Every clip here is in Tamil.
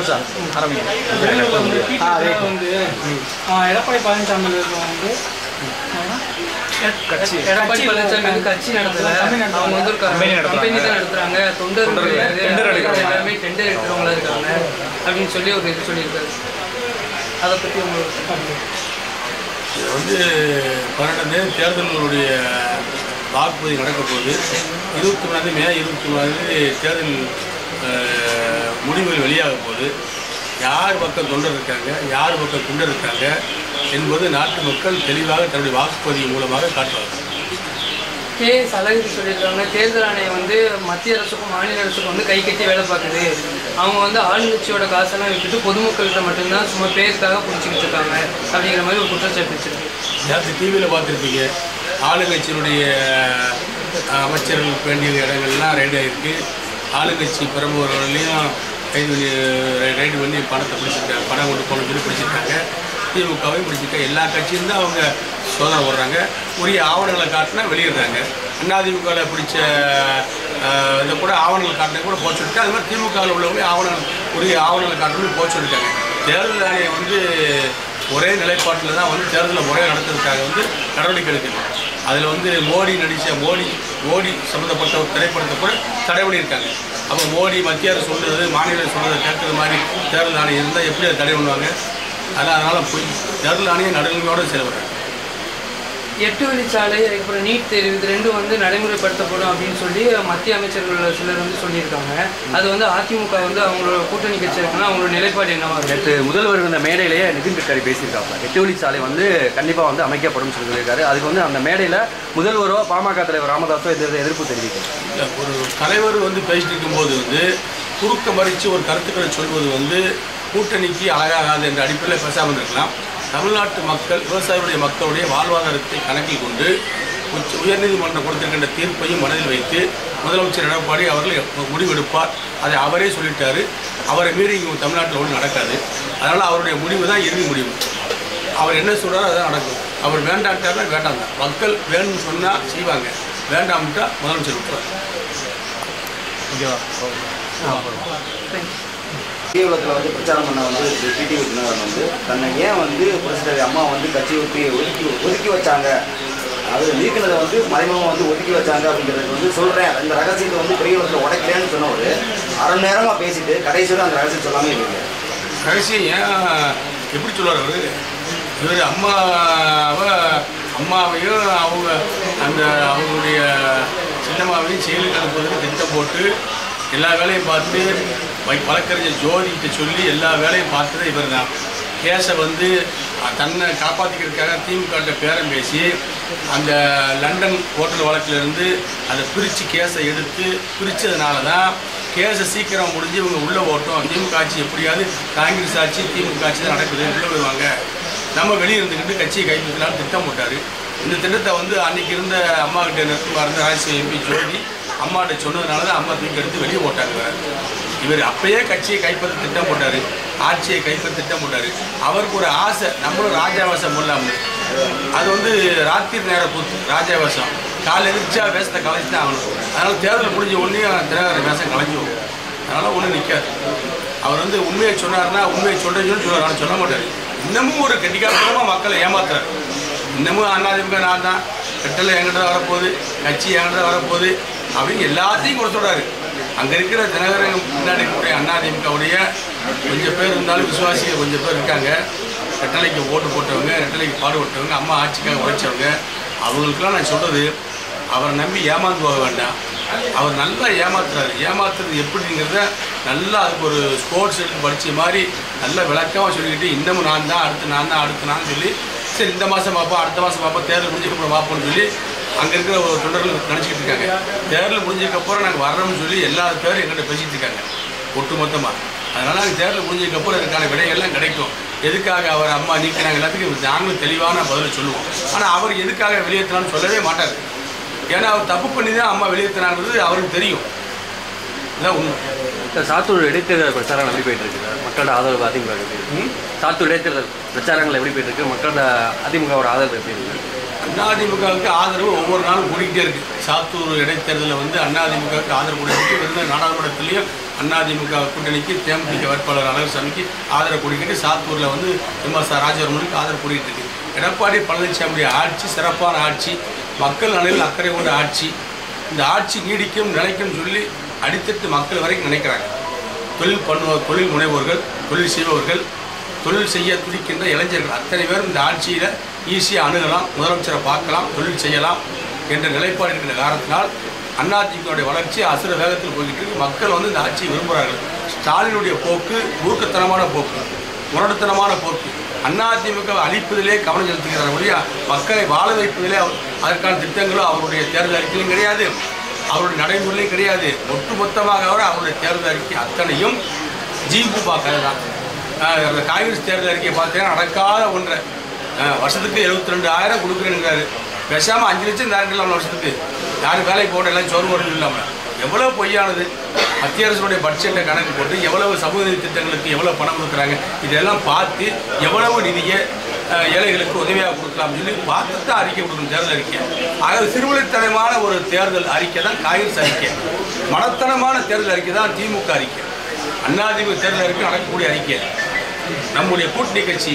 ஆரம்பிங்க. பெங்களூர்ல வந்து எடப்பாடி பழனிசாமி வந்து கட்சி. எடப்பாடி கட்சி பழனிசாமி வந்து கட்சி நடத்தல. கம்பெனி நடத்துறாங்க. அவங்க வந்து நடத்துறாங்க. கம்பெனி தான் நடத்துறாங்க. தொண்டர். டெண்டர் டெண்டர் எடுக்கிறவங்களா இருக்காங்க. அப்படின்னு சொல்லி ஒரு இது சொல்லியிருக்காரு. அதை பத்தி உங்களுக்கு இது வந்து பன்னெண்டாம் தேர்தல்களுடைய வாக்குப்பதிவு நடக்க போகுது இருபத்தி மூணாந்தேதி மே இருபத்தி மூணாந்தேதி தேர்தல் முடிவுகள் வெளியாக போகுது யார் பக்கம் தொண்டர் இருக்காங்க யார் பக்கம் தொண்டர் இருக்காங்க என்பது நாட்டு மக்கள் தெளிவாக தன்னுடைய வாக்குப்பதிவு மூலமாக காட்டுவார்கள். கே. அழகிரி சொல்லியிருக்காங்க தேர்தல் ஆணையம் வந்து மத்திய அரசுக்கும் மாநில அரசுக்கும் வந்து கை கட்டி வேலை பார்க்குது. அவங்க வந்து ஆளுங்கட்சியோட காசெல்லாம் விட்டுட்டு பொதுமக்கள்கிட்ட மட்டும்தான் சும்மா பேருக்காக பிடிச்சிக்கிட்டு இருக்காங்க அப்படிங்கிற மாதிரி ஒரு குற்றச்சாட்டு வச்சிருக்கு. நேற்று டிவியில் பார்த்துருப்பீங்க ஆளுங்கட்சியினுடைய அஹ், அமைச்சர்கள் வேண்டிய இடங்கள்லாம் ரைடு ஆகிருக்கு ஆளுங்கட்சி பிரமுகர்களையும் கைது பண்ணி ரைடு பண்ணி பணத்தை பிடிச்சிருக்காங்க பணம் கொண்டு போன சொல்லி பிடிச்சிருக்காங்க. திமுகவை பிடிச்சிருக்காங்க எல்லா கட்சியும் தான் அவங்க சோதனை போடுறாங்க. உரிய ஆவணங்களை காட்டினா வெளியிடுறாங்க. அதிமுகவில் பிடிச்ச இதை கூட ஆவணங்கள் காட்டினா கூட போச்சு விட்டு அது மாதிரி திமுகவில் உள்ளவங்க ஆவணங்கள் உரிய ஆவணங்களை காட்டணும் போச்சு விட்டுருக்காங்க தேர்தல் ஆணையம் வந்து ஒரே நிலைப்பாட்டில் தான் வந்து தேர்தலில் முறையாக நடத்துறதுக்காக வந்து நடவடிக்கை எடுக்குது. அதில் வந்து மோடி நடித்த மோடி மோடி சம்மந்தப்பட்ட ஒரு திரைப்படத்தை கூட தடை பண்ணியிருக்காங்க. அப்போ மோடி மத்திய அரசு சொல்கிறது மாநில அரசு சொல்றதை மாதிரி தேர்தல் ஆணையம் இருந்தால் எப்படி அதை தடை பண்ணுவாங்க? அதனால் அதனால் போய் தேர்தல் ஆணையம் நடுநிலையோடு செயல்படுறாங்க. எட்டு வழிச்சாலை அதுக்கப்புறம் நீட் தேர்வு இது ரெண்டும் வந்து நடைமுறைப்படுத்தப்படும் அப்படின்னு சொல்லி மத்திய அமைச்சர்கள் சிலர் வந்து சொல்லியிருக்காங்க. அது வந்து அதிமுக வந்து அவங்களோட கூட்டணி கட்சி இருக்குன்னா அவங்களோட நிலைப்பாடு என்னவா நேற்று முதல்வர் இந்த மேடையிலேயே நிதின் கட்கரி பேசியிருக்காங்க. எட்டு வழிச்சாலை வந்து கண்டிப்பாக வந்து அமைக்கப்படும் சொல்லி சொல்லியிருக்காரு. அதுக்கு வந்து அந்த மேடையில் முதல்வரோ பாமக தலைவர் ராமதாஸோ எதிர்த்து எதிர்ப்பு தெரிவிக்கிறார். ஒரு தலைவர் வந்து பேசிட்டு இருக்கும்போது வந்து குறுக்க மறித்து ஒரு கருத்துக்களை சொல்வது வந்து கூட்டணிக்கு அழகாகாது என்ற அடிப்படையில் பேசாமல் இருக்கலாம் தமிழ்நாட்டு மக்கள் விவசாயிகளுடைய மக்களுடைய வாழ்வாதாரத்தை கணக்கில் கொண்டு உச்ச உயர்நீதிமன்றம் கொடுத்திருக்கின்ற தீர்ப்பையும் மனதில் வைத்து முதலமைச்சர் எடப்பாடி அவர்கள் முடிவெடுப்பார் அதை அவரே சொல்லிட்டாரு. அவரை மீறி இங்கே தமிழ்நாட்டில் ஒன்றும் நடக்காது. அதனால் அவருடைய முடிவு தான் இறுதி முடிவு. அவர் என்ன சொல்கிறாரோ அதான் நடக்கும். அவர் வேண்டான்ட்டாருன்னா வேண்டாம் தான். மக்கள் வேணும்னு சொன்னால் செய்வாங்க. வேண்டாம்ட்டா முதலமைச்சர் விட்டுருவார் ஓகேவா? தீவிரத்தில் வந்து பிரச்சாரம் பண்ண வந்து டிடிவி தினகரன் வந்து தன்னை ஏன் வந்து பிரசிடர் அம்மா வந்து கட்சியை ஒப்பி ஒதுக்கி ஒதுக்கி வச்சாங்க? அது நீக்கினதை வந்து மறைமுகமாக வந்து ஒதுக்கி வச்சாங்க அப்படிங்கிறது வந்து சொல்கிறேன் அந்த ரகசியத்தை வந்து பெரியவரத்தில் உடைக்கிறேன்னு சொன்னவர். அரை நேரமாக பேசிட்டு கடைசியில் அந்த ரகசியம் சொல்லாமல் இருக்கீங்க ரகசியம் ஏன் எப்படி சொல்லுவார் அவர்? இவர் அம்மாவை அம்மாவையும் அவங்க அந்த அவங்களுடைய சின்னம்மாவையும் செயலுக்கு அனுப்புவதற்கு திட்டம் போட்டு எல்லா வேலையும் பார்த்து வழக்கறிஞர் ஜோதிகிட்ட சொல்லி எல்லா வேலையும் பார்த்தது இவர் தான் கேஸை வந்து தன்னை காப்பாற்றிக்கிறதுக்காக திமுக பேரம் பேசி அந்த லண்டன் ஹோட்டல் வழக்கிலிருந்து அதை பிரித்து கேஸை எடுத்து பிரித்ததுனால தான் கேஸை சீக்கிரம் முடிஞ்சு இவங்க உள்ளே ஓட்டும். திமுக ஆட்சி எப்படியாவது காங்கிரஸ் ஆட்சி திமுக ஆட்சி தான் நடக்குது உள்ளே போயிடுவாங்க நம்ம வெளியே இருந்துக்கிட்டு கட்சியை கைப்பற்றலாம்னு திட்டம் போட்டார். இந்த திட்டத்தை வந்து அன்றைக்கி இருந்த அம்மா கிட்ட நெருக்கமாக இருந்த ராஜ்யசபா எம்பி ஜோதி அம்மாட்ட சொன்னதுனால தான் அம்மா தூக்கி எடுத்து வெளியே ஓட்டாங்க இவர் அப்பயே கட்சியை கைப்பற்ற திட்டம் போட்டார் ஆட்சியை கைப்பற்ற திட்டம் போட்டார். அவருக்கு ஒரு ஆசை நம்மளும் ராஜாவாசம் இல்லாமல் அது வந்து ராத்திரி நேர கூத்து ராஜாவாசம். காலை எதிர்ச்சா வேஷத்தை கலைச்சு தான் ஆகணும். அதனால் தேர்தல் முடிஞ்ச ஒன்றையும் தினகரன் வேஷம் கலைஞ்சு அதனால் ஒன்றும் நிற்காது அவர் வந்து உண்மையை சொன்னார்னா உண்மையை சொல்கிறேன்னு சொல்லி சொல்லுவார். ஆனால் சொல்ல மாட்டார். இன்னமும் ஒரு கட்டிக்காரமாக மக்களை ஏமாத்துறாரு. இன்னமும் அண்ணாதிமுக நான் தான். கட்டளை என்கிட்ட வரப்போகுது. கட்சி என்கிட்ட வரப்போகுது. அப்படின்னு எல்லாத்தையும் கொடுத்துடுறாரு அங்கே இருக்கிற தினகரன் முன்னாடி இருக்கக்கூடிய அண்ணாதிமுகவுடைய கொஞ்சம் பேர் இருந்தாலும் விசுவாசிகள் கொஞ்சம் பேர் இருக்காங்க. ரெட்டலைக்கு ஓட்டு போட்டவங்க ரெட்டலைக்கு பாடுபட்டவங்க அம்மா ஆட்சிக்காக உழைச்சவங்க. அவங்களுக்கெல்லாம் நான் சொல்கிறது அவரை நம்பி ஏமாந்து போக வேண்டாம். அவர் நல்லா ஏமாத்துறாரு. ஏமாத்துறது எப்படிங்கிறத நல்லா அதுக்கு ஒரு ஸ்போர்ட்ஸ் எடுத்து படித்த மாதிரி நல்லா விளக்கமாக சொல்லிக்கிட்டு இன்னமும் நான் தான் அடுத்து நான் தான் அடுத்து நான் சொல்லி சரி இந்த மாதம் பார்ப்போம் அடுத்த மாதம் பார்ப்போம் தேர்தல் முடிஞ்சக்கப்புறம் பார்ப்போம்னு சொல்லி அங்கே இருக்கிற ஒரு தொண்டர்கள் நினச்சிக்கிட்டு இருக்காங்க. தேர்தல் முடிஞ்சதுக்கப்புறம் நாங்கள் வர்றோம்னு சொல்லி எல்லா பேரும் எங்கிட்ட பேசிட்டு இருக்காங்க ஒட்டு மொத்தமாக அதனால் நாங்கள் தேர்தல் முடிஞ்சதுக்கப்புறம் இதுக்கான விடைகள்லாம் கிடைக்கும். எதுக்காக அவர் அம்மா நீக்கினாங்க எல்லாத்துக்கும் நாங்களும் தெளிவான பதிலை சொல்லுவோம். ஆனால் அவர் எதுக்காக வெளியேற்றினான்னு சொல்லவே மாட்டார். ஏன்னா அவர் தப்பு பண்ணி தான் அம்மா வெளியேற்றினாங்கிறது அவருக்கு தெரியும். இதுதான் உண்மை. இந்த சாத்தூர் இடைத்தேர்தல் பிரச்சாரங்கள் எப்படி போயிட்டு இருக்கு? சார்? மக்களோட ஆதரவு அதிமுக? சாத்தூர் இடைத்தேர்தல் பிரச்சாரங்கள் எப்படி போயிட்டு இருக்கு? மக்களோட அதிமுகவோட ஆதரவு எப்படி இருக்கு? அதிமுகவுக்கு ஆதரவு ஒவ்வொரு நாளும் கூடிக்கிட்டே இருக்குது சாத்தூர் இடைத்தேர்தலில் வந்து அதிமுகவுக்கு ஆதரவு கூடிட்டு இருந்த நாடாளுமன்றத்திலையும் அதிமுக கூட்டணிக்கு தேமுதிக வேட்பாளர் அழகர்சாமிக்கு ஆதரவு கொடுக்கிட்டு சாத்தூரில் வந்து எம்எஸ்ஆர் ராஜவர்மனுக்கு ஆதரவு கூடிக்கிட்டு இருக்குது எடப்பாடி பழனிசாமியுடைய ஆட்சி சிறப்பான ஆட்சி மக்கள் நலனில் அக்கறை கொண்ட ஆட்சி. இந்த ஆட்சி நீடிக்கும் நிலைக்கும் சொல்லி அடித்தட்டு மக்கள் வரைக்கும் நினைக்கிறாங்க. தொழில் பண்ணுவோர் தொழில் முனைவோர்கள் தொழில் செய்பவர்கள் தொழில் செய்ய துடிக்கின்ற இளைஞர்கள். அத்தனை பேரும் இந்த ஆட்சியில் ஈஸியாக அணுகலாம் முதலமைச்சரை பார்க்கலாம் தொழில் செய்யலாம் என்ற நிலைப்பாடு இருக்கிற காரணத்தினால் அதிமுகவுடைய வளர்ச்சி அசுர வேகத்தில் போய்கிட்டு இருக்கு. மக்கள் வந்து இந்த ஆட்சியை விரும்புகிறார்கள். ஸ்டாலினுடைய போக்கு மூர்க்கத்தனமான போக்கு முரடுத்தனமான போக்கு. அதிமுக அழிப்பதிலே கவனம் செலுத்துகிறார் ஒழியா மக்களை வாழ வைப்பதிலே அவர் அதற்கான திட்டங்களும் அவருடைய தேர்தல் அறிக்கையிலும் கிடையாது. அவருடைய நடைமுறையிலையும் கிடையாது. ஒட்டுமொத்தமாக அவர் அவருடைய தேர்தல் அறிக்கை அத்தனையும் ஜீம்பு பார்க்கறது தான் காங்கிரஸ் தேர்தல் அறிக்கையை பார்த்தீங்கன்னா நடக்காத ஒன்றை வருஷத்துக்கு எழுபத்தி ரெண்டு ஆயிரம் கொடுக்குறேங்கிறாரு பேசாமல் அஞ்சு லட்சம் தரலாம் வருஷத்துக்கு. யாரும் வேலைக்கு போட எல்லாம் சோறு போடணும் இல்லாமல் எவ்வளோ பொய்யானது? மத்திய அரசுடைய பட்ஜெட்டை கணக்கு போட்டு எவ்வளவு சமூக திட்டங்களுக்கு எவ்வளோ பணம் கொடுக்குறாங்க? இதெல்லாம் பார்த்து எவ்வளவு நிதியை ஏழைகளுக்கு உதவியாக கொடுக்கலாம் சொல்லி பார்த்து தான் அறிக்கை கொடுக்கணும் தேர்தல் அறிக்கை ஆக சிறுவழித்தனமான ஒரு தேர்தல் அறிக்கை தான் காங்கிரஸ் அறிக்கை. மனத்தனமான தேர்தல் அறிக்கை தான் திமுக அறிக்கை. அதிமுக தேர்தல் அறிக்கை நடக்கக்கூடிய அறிக்கை. நம்முடைய கூட்டணி கட்சி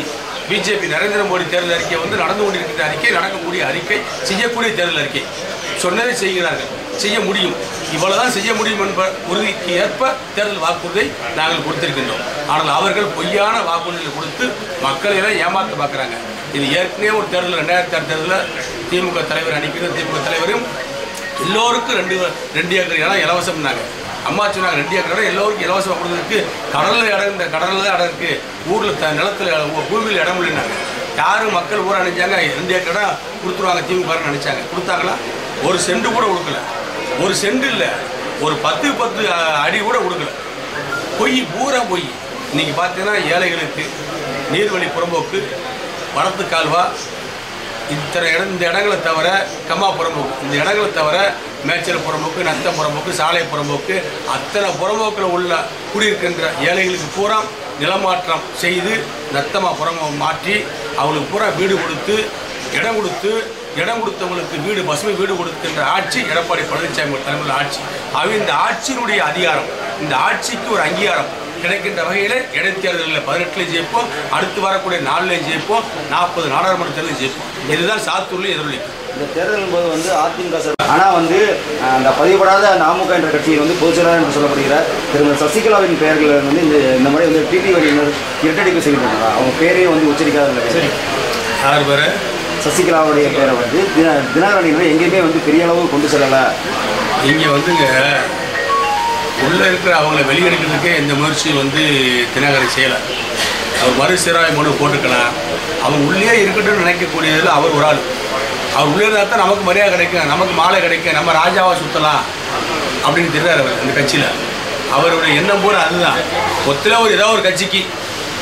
பிஜேபி நரேந்திர மோடி தேர்தல் அறிக்கை வந்து நடந்து கொண்டிருக்கிற அறிக்கை நடக்கக்கூடிய அறிக்கை செய்யக்கூடிய தேர்தல் அறிக்கை. சொன்னதை செய்கிறார்கள். செய்ய முடியும். இவ்வளவுதான் செய்ய முடியும் என்ப உறுதிக்கு ஏற்ப தேர்தல் வாக்குறுதியை நாங்கள் கொடுத்திருக்கின்றோம். ஆனால் அவர்கள் பொய்யான வாக்குறுதிகளை கொடுத்து மக்களை எல்லாம் ஏமாற்ற பார்க்குறாங்க. இது ஏற்கனவே ஒரு தேர்தல் ரெண்டாயிரத்தி ஆறு தேர்தலில் திமுக தலைவர் அனுப்பின திமுக தலைவரும் எல்லோருக்கும் ரெண்டு ரெண்டு ஏக்கர் இடம் இலவசம்னாங்க. அம்மா சொன்னாங்க ரெண்டு ஏக்கர் எல்லோருக்கும் இலவசமாக கொடுத்ததுக்கு கடலில் இடம் இந்த கடலில் தான் இடம் இருக்குது ஊரில் த நிலத்தில் பூமியில் இடம் இல்லைன்னாங்க. யாரும் மக்கள் ஊரா நினைச்சாங்க ரெண்டு ஏக்கர் இடம் கொடுத்துருவாங்க திமுகன்னு நினச்சாங்க. கொடுத்தாங்களா? ஒரு செண்டு கூட கொடுக்கல. ஒரு செண்டு இல்லை ஒரு பத்து பத்து அடி கூட கொடுக்கல. பொய் பூரா பொய். இன்றைக்கி பார்த்தீங்கன்னா ஏழைகளுக்கு நீர்வழி புறம்போக்கு வளர்த்து கால்வா இத்தனை இடம் இந்த இடங்களை தவிர கம்மா புறம்போக்கு இந்த இடங்களை தவிர மேச்சல் புறம்போக்கு நத்த புறம்போக்கு சாலை புறம்போக்கு அத்தனை புறம்போக்கில் உள்ள குடியிருக்கின்ற ஏழைகளுக்கு பூரா நிலமாற்றம் செய்து நத்தமாக புறம்போ மாற்றி அவங்களுக்கு பூரா வீடு கொடுத்து இடம் கொடுத்து இடம் கொடுத்தவங்களுக்கு வீடு பசுமை வீடு கொடுக்கின்ற ஆட்சி எடப்பாடி பழனிசாமி தலைமையில் ஆட்சி. ஆகவே இந்த ஆட்சியினுடைய அதிகாரம். இந்த ஆட்சிக்கு ஒரு அங்கீகாரம். கிடைக்கின்ற வகையில் இடைத்தேர்தலில் பதினெட்டுலையும் ஜெயிப்போம். அடுத்து வரக்கூடிய நாலுலையும் ஜெயிப்போம். நாற்பது நாடாளுமன்ற தேர்தலையும் ஜெயிப்போம். இதுதான் சாத்தூர்லையும் எதிரொலிக்கும் இந்த தேர்தலின் போது வந்து அதிமுக சார். ஆனால் வந்து அந்த பதிவுபடாத நாமுக என்ற கட்சியில் வந்து பொதுச் செயலாளர் என்று சொல்லப்படுகிற திருமதி சசிகலாவின் பெயர்கள் வந்து இந்த இந்த மாதிரி வந்து டிடி வழியினர் இரட்டடிப்பு செய்கின்றனர். அவங்க பேரையும் வந்து உச்சரிக்காத சரி. யார் பேர்? சசிகலாவுடைய பேரை வந்து தின தினகரணியினர் எங்கேயுமே வந்து பெரிய அளவு கொண்டு செல்லலை. இங்கே வந்துங்க உள்ளே இருக்கிற அவங்கள வெளியெடுக்கிறதுக்கே இந்த முயற்சி வந்து தினகரை செய்யலை. அவர் மறுசீராய் மனு போட்டுக்கலாம். அவர் உள்ளே இருக்கட்டும்னு நினைக்கக்கூடியதில் அவர் ஒரு ஆள். அவர் உள்ளே இருந்தால் தான் நமக்கு மரியாதை கிடைக்கும் நமக்கு மாலை கிடைக்கும் நம்ம ராஜாவை சுற்றலாம் அப்படின்னு தெரியார் அவர் அந்த கட்சியில். அவருடைய எண்ணம் பூரா அதுதான். ஒத்துல ஒரு ஏதோ ஒரு கட்சிக்கு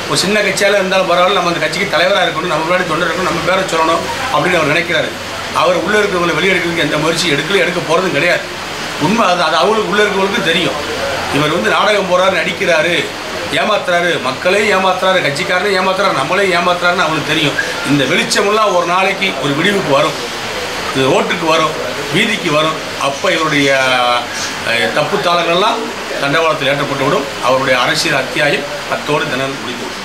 ஒரு சின்ன கட்சியால் இருந்தாலும் பரவாயில்ல நம்ம அந்த கட்சிக்கு தலைவராக இருக்கணும் நம்ம முன்னாடி தொண்டர் இருக்கணும் நம்ம பேரை சொல்லணும் அப்படின்னு அவர் நினைக்கிறாரு. அவர் உள்ளே இருக்கிறவங்களை வெளியெடுக்கிறதுக்கு எந்த முயற்சி எடுக்கல எடுக்க போகிறதும் கிடையாது. உண்மை அது அது அவங்களுக்கு உள்ளே இருக்கிறவங்களுக்கு தெரியும். இவர் வந்து நாடகம் போகிறாரு நடிக்கிறாரு ஏமாத்துறாரு. மக்களையும் ஏமாத்துறாரு கட்சிக்காரனையும் ஏமாத்துறாரு நம்மளையும் ஏமாத்துறாருன்னு அவங்களுக்கு தெரியும். இந்த வெளிச்சமெல்லாம் ஒரு நாளைக்கு ஒரு விடிவுக்கு வரும். இது ரோட்டுக்கு வரும் வீதிக்கு வரும். அப்போ இவருடைய தப்பு தாளங்கள்லாம் தண்டவாளத்தில் ஏற்றப்பட்டுவிடும். அவருடைய அரசியல் அத்தியாயம் அத்தோடு தினம் முடிந்துவிடும்